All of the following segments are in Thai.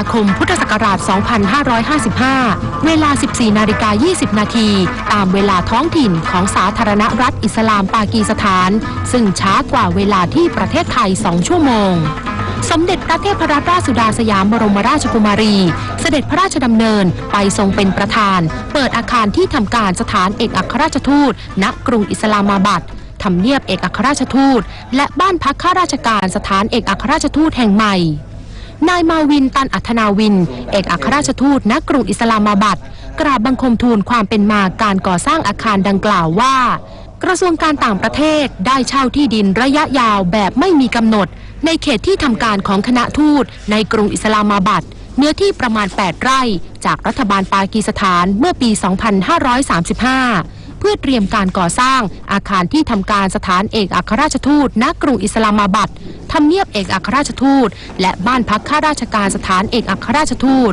าคม พุทธศักราช 2555 เวลา 14 นาฬิกา 20 นาที ตามเวลาท้องถิ่นของสาธารณรัฐอิสลามปากีสถาน ซึ่งช้ากว่าเวลาที่ประเทศไทย 2 ชั่วโมง สมเด็จพระเทพรัตนราชสุดาสยามบรมราชกุมารี เสด็จพระราชดำเนินไปทรงเป็นประธาน เปิดอาคารที่ทำการสถานเอกอัครราชทูต ณ กรุงอิสลามาบัดทำเนียบเอกอัครราชทูต และบ้านพักข้าราชการสถานเอกอัครราชทูตแห่งใหม่ นายมาวินตันอัธนาวิน เอกอัครราชทูตณกรุงอิสลามาบัดกราบบังคมทูลความเป็นมาการก่อสร้างอาคารดังกล่าวว่า กระทรวงการต่างประเทศได้เช่าที่ดินระยะยาวแบบไม่มีกำหนด ในเขตที่ทำการของคณะทูตในกรุงอิสลามาบัดเนื้อที่ประมาณ 8 ไร่ จากรัฐบาลปากีสถานเมื่อปี 2535 เพื่อเตรียมการก่อสร้าง อาคารที่ทำการสถานเอกอัครราชทูตณกรุงอิสลามาบัดทำเนียบเอกอัครราชทูต และบ้านพักข้าราชการสถานเอกอัครราชทูต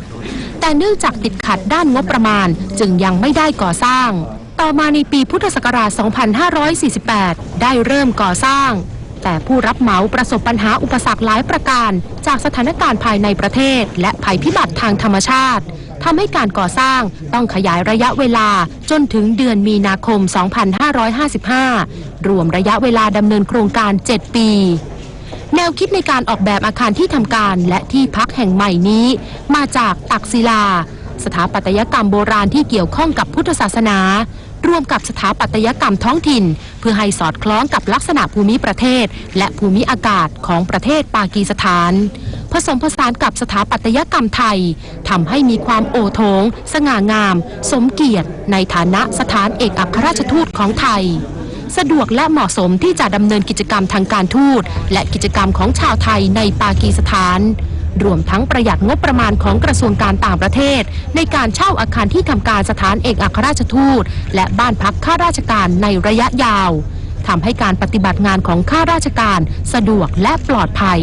แต่เนื่องจากติดขัดด้านงบประมาณจึงยังไม่ได้ก่อสร้าง ต่อมาในปีพุทธศักราช 2548 ได้เริ่มก่อสร้าง แต่ผู้รับเหมาประสบปัญหาอุปสรรคหลายประการ จากสถานการณ์ภายในประเทศ และภัยพิบัติทางธรรมชาติ ทำให้การก่อสร้างต้องขยายระยะเวลาจนถึงเดือนมีนาคม 2555 รวมระยะเวลาดำเนินโครงการ 7 ปี แนวคิดในการออกแบบอาคารที่ทำการและที่พักแห่งใหม่นี้ มาจากตักศิลา สถาปัตยกรรมโบราณที่เกี่ยวข้องกับพุทธศาสนา ร่วมกับสถาปัตยกรรมท้องถิ่น เพื่อให้สอดคล้องกับลักษณะภูมิประเทศ และภูมิอากาศของประเทศปากีสถาน ผสมผสานกับสถาปัตยกรรมไทยทำให้มีความโอโถง สง่างาม สมเกียรติ ในฐานะสถานเอกอัครราชทูตของไทย สะดวกและเหมาะสมที่จะดำเนินกิจกรรมทางการทูต และกิจกรรมของชาวไทยในปากีสถาน รวมทั้งประหยัดงบประมาณของกระทรวงการต่างประเทศ ในการเช่าอาคารที่ทำการสถานเอกอัครราชทูต และบ้านพักข้าราชการในระยะยาวทำให้การปฏิบัติงานของข้าราชการสะดวกและปลอดภัย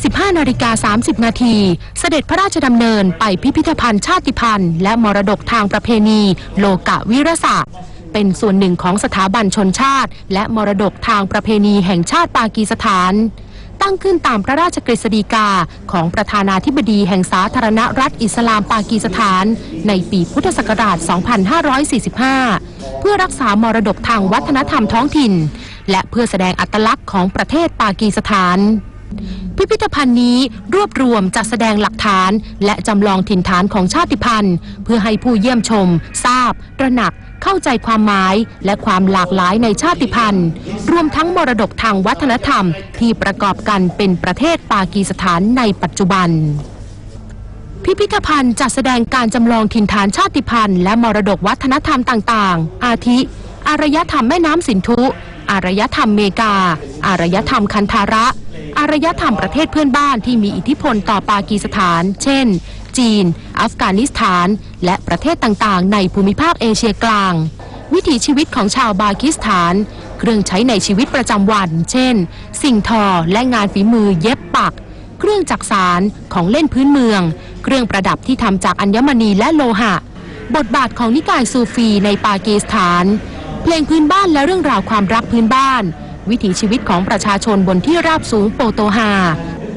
15 นาฬิกา 30 นาที เสด็จพระราชดำเนินไปพิพิธภัณฑ์ชาติพันธุ์ และมรดกทางประเพณีโลกะวิรศาสตร์เป็นส่วนหนึ่งของสถาบันชนชาติ และมรดกทางประเพณีแห่งชาติปากีสถาน ตั้งขึ้นตามพระราชกฤษฎีกาของประธานาธิบดีแห่งสาธารณรัฐอิสลามปากีสถาน ในปีพุทธศักราช 2545 เพื่อรักษามรดกทางวัฒนธรรมท้องถิ่น และเพื่อแสดงอัตลักษณ์ของประเทศปากีสถาน พิพิธภัณฑ์นี้รวบรวมจัดแสดงหลักฐาน และจำลองถิ่นฐานของชาติพันธุ์ เพื่อให้ผู้เยี่ยมชม ทราบตระหนัก เข้าใจความหมาย และความหลากหลายในชาติพันธุ์ รวมทั้งมรดกทางวัฒนธรรม ที่ประกอบกันเป็นประเทศปากีสถานในปัจจุบันพิพิธภัณฑ์จัดแสดงการจำลองถิ่นฐานชาติพันธุ์และมรดกวัฒนธรรมต่างๆ อาทิ อารยธรรมแม่น้ำสินธุ อารยธรรมเมกา อารยธรรมคันธาระ อารยธรรมประเทศเพื่อนบ้านที่มีอิทธิพลต่อปากีสถาน เช่น จีน อัฟกานิสถาน และประเทศต่างๆ ในภูมิภาคเอเชียกลาง วิถีชีวิตของชาวปากีสถาน เครื่องใช้ในชีวิตประจำวัน เช่น สิ่งทอและงานฝีมือเย็บปัก เครื่องจักสารของเล่นพื้นเมือง เครื่องประดับที่ทำจากอัญมณีและโลหะ บทบาทของนิกายซูฟีในปากีสถาน เพลงพื้นบ้านและเรื่องราวความรักพื้นบ้าน วิถีชีวิตของประชาชนบนที่ราบสูงโปโตฮา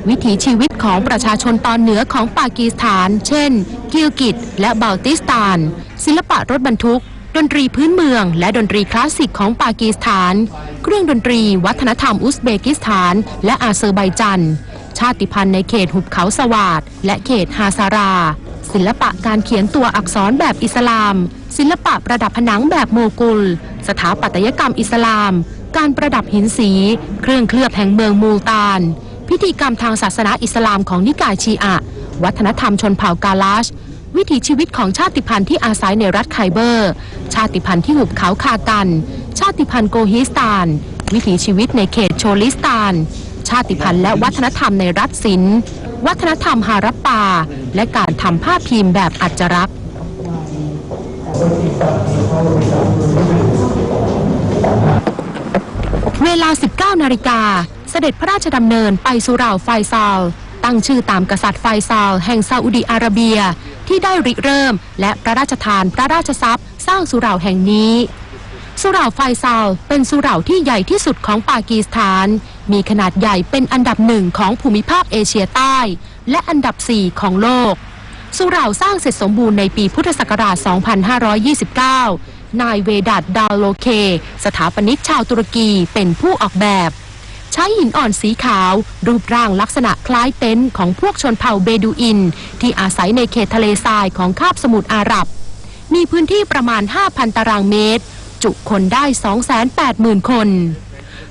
วิถีชีวิตของประชาชนตอนเหนือของปากีสถาน เช่น กิลกิตและบัลติสถาน ศิลปะรถบรรทุก ดนตรีพื้นเมือง และดนตรีคลาสสิกของปากีสถาน เครื่องดนตรี วัฒนธรรมอุซเบกิสถาน และอาเซอร์ไบจัน ชาติพันธุ์ในเขตหุบเขาสวาดและเขตฮาซารา ศิลปะการเขียนตัวอักษรแบบอิสลาม ศิลปะประดับผนังแบบโมกุล สถาปัตยกรรมอิสลาม การประดับหินสี เครื่องเคลือบแห่งเมืองมูลตาน พิธีกรรมทางศาสนาอิสลามของนิกายชีอะ วัฒนธรรมชนเผ่ากาลาช วิถีชีวิตของชาติพันธุ์ที่อาศัยในรัฐไคเบอร์ ชาติพันธุ์ที่หุบเขาคากัน ชาติพันธุ์โกฮิสตาน วิถีชีวิตในเขตโชลิสตาน ชาติพันธุ์และวัฒนธรรมในรัฐสินวัฒนธรรมฮารับปา และการทำผ้าพิมพ์แบบอัจฉรักษ์ เวลา 19 นาฬิกา เสด็จพระราชดำเนินไปสุเหร่าไฟซาล ตั้งชื่อตามกษัตริย์ไฟซาล แห่งซาอุดิอาระเบีย ที่ได้ริเริ่ม และพระราชทานพระราชทรัพย์ สร้างสุเหร่าแห่งนี้ สุเหร่าไฟซาล เป็นสุเหร่าที่ใหญ่ที่สุดของปากีสถาน มีขนาดใหญ่เป็นอันดับหนึ่งของภูมิภาคเอเชียใต้ และอันดับ 4 ของโลก สุเหร่าสร้างเสร็จสมบูรณ์ในปีพุทธศักราช 2529 นายเวดัตดาวโลเค สถาปนิกชาวตุรกีเป็นผู้ออกแบบ ใช้หินอ่อนสีขาว รูปร่างลักษณะคล้ายเต็นท์ของพวกชนเผ่าเบดูอิน ที่อาศัยในเขตทะเลทรายของคาบสมุทรอาหรับ มีพื้นที่ประมาณ 5,000 ตารางเมตร จุคนได้ 280,000 คน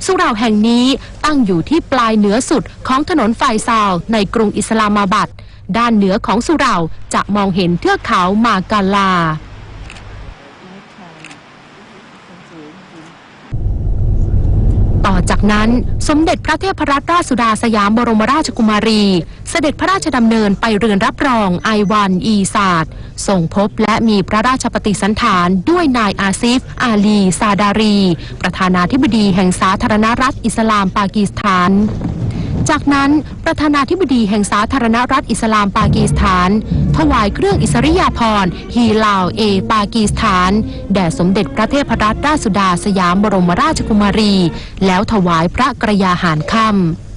สุเหร่าแห่งนี้ตั้งอยู่ที่ปลายเหนือสุดของถนนไฟซาวในกรุงอิสลามาบัด ด้านเหนือของสุเหร่าจะมองเห็นเทือกเขามากาลา ต่อจากนั้นสมเด็จพระเทพรัตนราชสุดาสยามบรมราชกุมารี เสด็จพระราชดำเนินไปเรือนรับรองไอวันอีศาสตร์ส่งพบและมีพระราชปฏิสันฐานด้วยนายอาซิฟ อาลี ซาดารี ประธานาธิบดีแห่งสาธารณรัฐอิสลามปากีสถาน จากนั้นประธานาธิบดีแห่งสาธารณรัฐอิสลามปากีสถาน ถวายเครื่องอิสริยาภรณ์ฮีลาวเอ ปากีสถาน แด่สมเด็จพระเทพรัตนราชสุดาสยามบรมราชกุมารี แล้วถวายพระกระยาหารค่ำ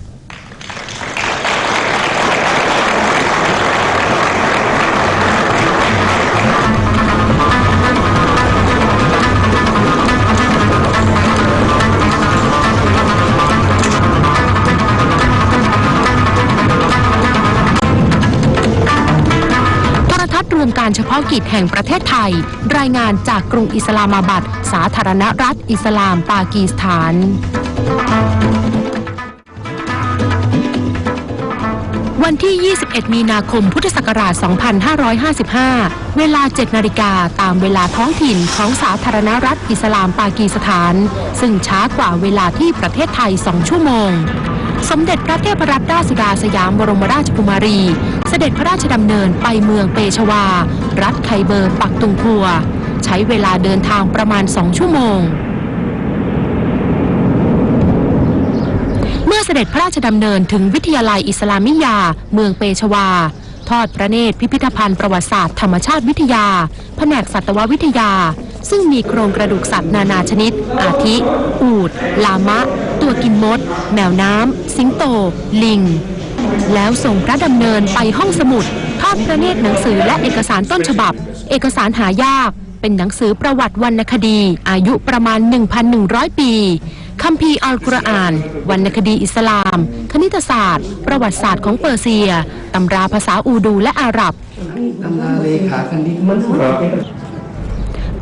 การเฉพาะกิจแห่งประเทศไทย รายงานจากกรุงอิสลามาบัด สาธารณรัฐ อิสลามปากีสถาน วันที่ 21 มีนาคม พุทธศักราช 2555 เวลา 7 นาฬิกาตามเวลาท้องถิ่นของสาธารณรัฐอิสลามปากีสถาน ซึ่งช้ากว่าเวลาที่ประเทศไทย 2 ชั่วโมง สมเด็จพระเทพรัตนราชสุดาสยามบรมราชกุมารี เสด็จพระราชดำเนินไปเมืองเปชวา รัฐไคเบอร์ปักตุงคัว ใช้เวลาเดินทางประมาณ 2 ชั่วโมง เมื่อเสด็จพระราชดำเนินถึงวิทยาลัยอิสลามิยา เมืองเปชวา ทอดพระเนตรพิพิธภัณฑ์ประวัติศาสตร์ธรรมชาติวิทยา แผนกสัตววิทยา ซึ่งมีโครงกระดูกสัตว์นานาชนิด อาทิ อูดลามะ ตัวกินมด แมวน้ำ สิงโต ลิง แล้วส่งพระดำเนินไปห้องสมุด ทอดพระเนตรหนังสือและเอกสารต้นฉบับ เอกสารหายาก เป็นหนังสือประวัติวรรณคดี อายุประมาณ 1,100 ปี คัมภีร์อัลกุรอาน วรรณคดีอิสลาม คณิตศาสตร์ ประวัติศาสตร์ของเปอร์เซีย ตำราภาษาอูดูและอาหรับ ตำราเลขาคณิตมัน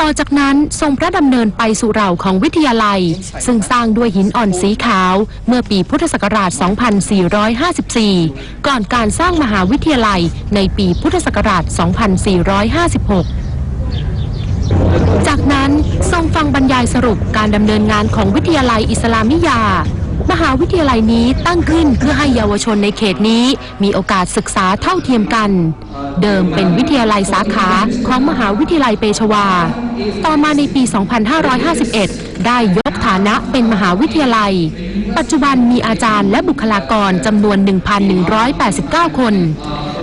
ต่อจากนั้นทรงพระดำเนินไปสู่เราของวิทยาลัย ซึ่งสร้างด้วยหินอ่อนสีขาว เมื่อปีพุทธศักราช 2454 ก่อนการสร้างมหาวิทยาลัยในปีพุทธศักราช 2456 จากนั้นทรงฟังบรรยายสรุปการดำเนินงานของวิทยาลัยอิสลามิยา มหาวิทยาลัยนี้ตั้งขึ้นเพื่อให้เยาวชนในเขตนี้มีโอกาสศึกษาเท่าเทียมกัน เดิมเป็นวิทยาลัยสาขาของมหาวิทยาลัยเปชวา ต่อมาในปี 2551 ได้ยกฐานะเป็นมหาวิทยาลัย ปัจจุบันมีอาจารย์และบุคลากรจำนวน 1,189 คน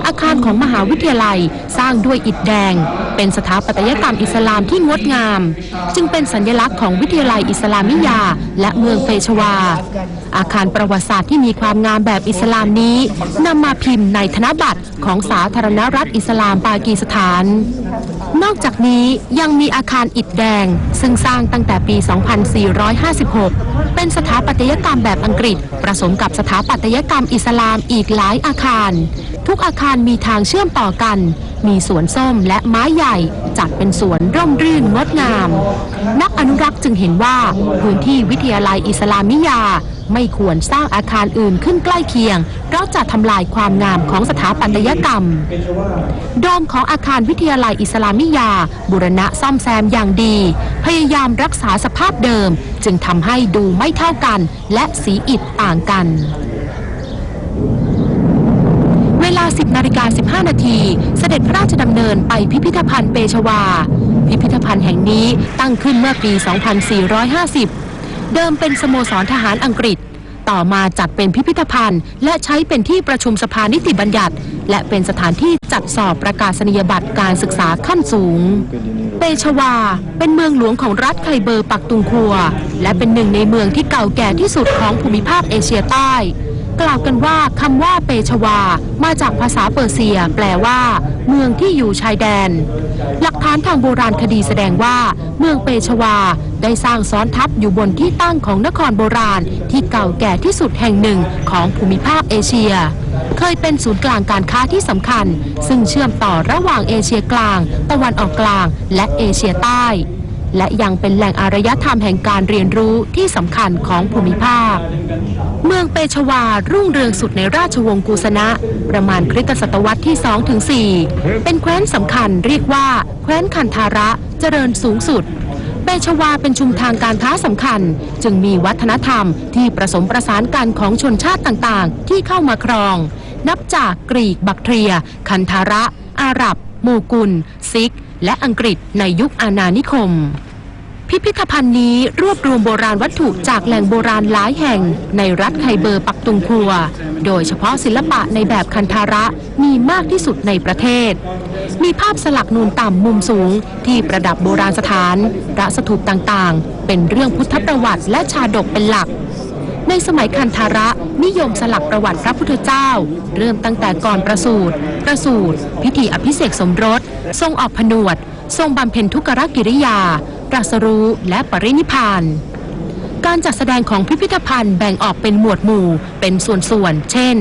อาคารของมหาวิทยาลัยสร้างด้วยอิฐแดง เป็นสถาปัตยกรรมอิสลามที่งดงาม จึงเป็นสัญลักษณ์ของวิทยาลัยอิสลามิยา และเมืองเปชวา อาคารประวัติศาสตร์ที่มีความงามแบบอิสลามนี้นำมาพิมพ์ในธนบัตรของสาธารณรัฐอิสลามปากีสถาน นอกจากนี้ยังมีอาคารอิฐแดง ซึ่งสร้างตั้งแต่ปี 2456 เป็นสถาปัตยกรรมแบบอังกฤษผสมกับสถาปัตยกรรมอิสลามอีกหลายอาคาร ทุกอาคารมีทางเชื่อมต่อกัน มีสวนส้มและไม้ใหญ่จัดเป็นสวนร่มรื่นงดงาม นักอนุรักษ์จึงเห็นว่าพื้นที่วิทยาลัยอิสลามิยา ไม่ควรสร้างอาคารอื่นขึ้นใกล้เคียง เพราะจะทำลายความงามของสถาปัตยกรรม โดมของอาคารวิทยาลัยอิสลามิยา บุรณะซ่อมแซมอย่างดี พยายามรักษาสภาพเดิม จึงทำให้ดูไม่เท่ากัน และสีอิฐต่างกันา 10นาฬิกา15 นาที เสด็จพระราชดำเนินไปพิพิธภัณฑ์เปชวา พิพิธภัณฑ์แห่งนี้ตั้งขึ้นเมื่อปี 2450 เดิมเป็นสโมสรทหารอังกฤษ ต่อมาจัดเป็นพิพิธภัณฑ์ และใช้เป็นที่ประชุมสภานิติบัญญัติ และเป็นสถานที่จัดสอบประกาศนียบัตรการศึกษาขั้นสูง เปชวา เป็นเมืองหลวงของรัฐไคเบอร์ปักตุงคัว และเป็นหนึ่งในเมืองที่เก่าแก่ที่สุดของภูมิภาคเอเชียใต้ กล่าวกันว่าคำว่าเปชวา มาจากภาษาเปอร์เซีย แปลว่า เมืองที่อยู่ชายแดน หลักฐานทางโบราณคดีแสดงว่า เมืองเปชวาได้สร้างซ้อนทับอยู่บนที่ตั้งของนครโบราณ ที่เก่าแก่ที่สุดแห่งหนึ่งของภูมิภาคเอเชีย เคยเป็นศูนย์กลางการค้าที่สำคัญ ซึ่งเชื่อมต่อระหว่างเอเชียกลาง ตะวันออกกลาง และเอเชียใต้ และยังเป็นแหล่งอารยธรรมแห่งการเรียนรู้ที่สำคัญของภูมิภาค เมืองเปชวารุ่งเรืองสุดในราชวงศ์กุสนะ ประมาณคริสตศตวรรษที่2ถึง4เป็นแคว้นสำคัญเรียกว่า แคว้นคันธาระเจริญสูงสุดเปชวาเป็นชุมทางการค้าสำคัญ จึงมีวัฒนธรรมที่ประสมประสานกันของชนชาติต่างๆ ที่เข้ามาครอง นับจากกรีก บักเทรีย คันธาระ อาหรับ โมกุล ซิก และอังกฤษในยุคอาณานิคม พิพิธภัณฑ์นี้รวบรวมโบราณวัตถุจากแหล่งโบราณหลายแห่ง ในรัฐไคเบอร์ปักตุงคัว โดยเฉพาะศิลปะในแบบคันธาระมีมากที่สุดในประเทศ มีภาพสลักนูนต่ำมุมสูงที่ประดับโบราณสถานพระสถูปต่างๆ เป็นเรื่องพุทธประวัติและชาดกเป็นหลักในสมัยคันธาระนิยมสลักประวัติพระพุทธเจ้า เริ่มตั้งแต่ก่อนประสูติประสูติพิธีอภิเษกสมรส ทรงออกผนวด ทรงบำเพ็ญทุกขกิริยาตรัสรู้และปรินิพานการจัดแสดงของพิพิธภัณฑ์แบ่งออกเป็นหมวดหมู่เป็นส่วนๆ เช่น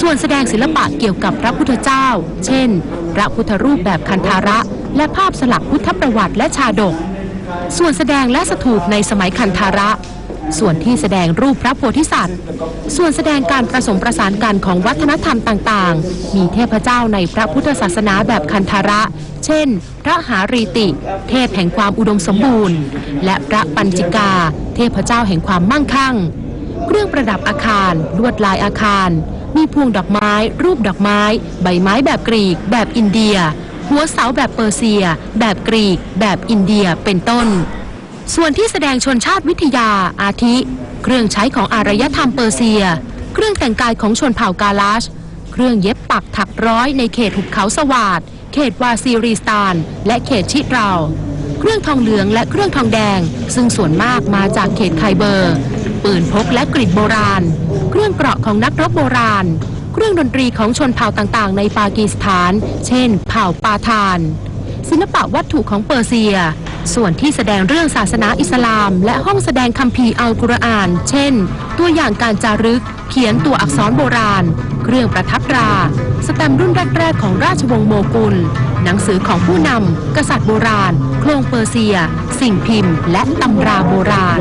ส่วนแสดงศิลปะเกี่ยวกับพระพุทธเจ้า เช่น พระพุทธรูปแบบคันธาระ และภาพสลักพุทธประวัติและชาดก ส่วนแสดงและสถูปในสมัยคันธาระ ส่วนที่แสดงรูปพระโพธิสัตว์ ส่วนแสดงการผสมประสานกันของวัฒนธรรมต่างๆ มีเทพเจ้าในพระพุทธศาสนาแบบคันธาระ เช่น พระหารีติ เทพแห่งความอุดมสมบูรณ์ และพระปัญจิกา เทพเจ้าแห่งความมั่งคั่ง เครื่องประดับอาคาร ลวดลายอาคาร มีพวงดอกไม้ รูปดอกไม้ ใบไม้แบบกรีก แบบอินเดีย หัวเสาแบบเปอร์เซีย แบบกรีก แบบอินเดียเป็นต้น ส่วนที่แสดงชนชาติวิทยาอาทิ เครื่องใช้ของอารยธรรมเปอร์เซีย เครื่องแต่งกายของชนเผ่ากาลาช เครื่องเย็บปักถักร้อยในเขตหุบเขาสวาดเขตวาซีริสตาน และเขตชิราวเครื่องทองเหลืองและเครื่องทองแดง ซึ่งส่วนมากมาจากเขตไคเบอร์ ปืนพกและกริดโบราณ เครื่องเกราะของนักรบโบราณ เครื่องดนตรีของชนเผ่าต่างๆ ในปากีสถาน เช่น เผ่าปาทาน ศิลปะวัตถุของเปอร์เซีย ส่วนที่แสดงเรื่องศาสนาอิสลาม และห้องแสดงคัมภีร์อัลกุรอาน เช่น ตัวอย่างการจารึก เขียนตัวอักษรโบราณ เครื่องประทับตรา สแตมรุ่นแรก ๆ ของราชวงศ์โมกุล หนังสือของผู้นำกษัตริย์โบราณ โครงเปอร์เซีย สิ่งพิมพ์ และตำราโบราณ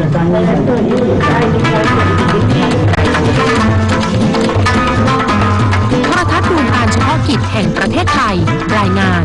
โทรทัศน์รวมการเฉพาะกิจแห่งประเทศไทย รายงาน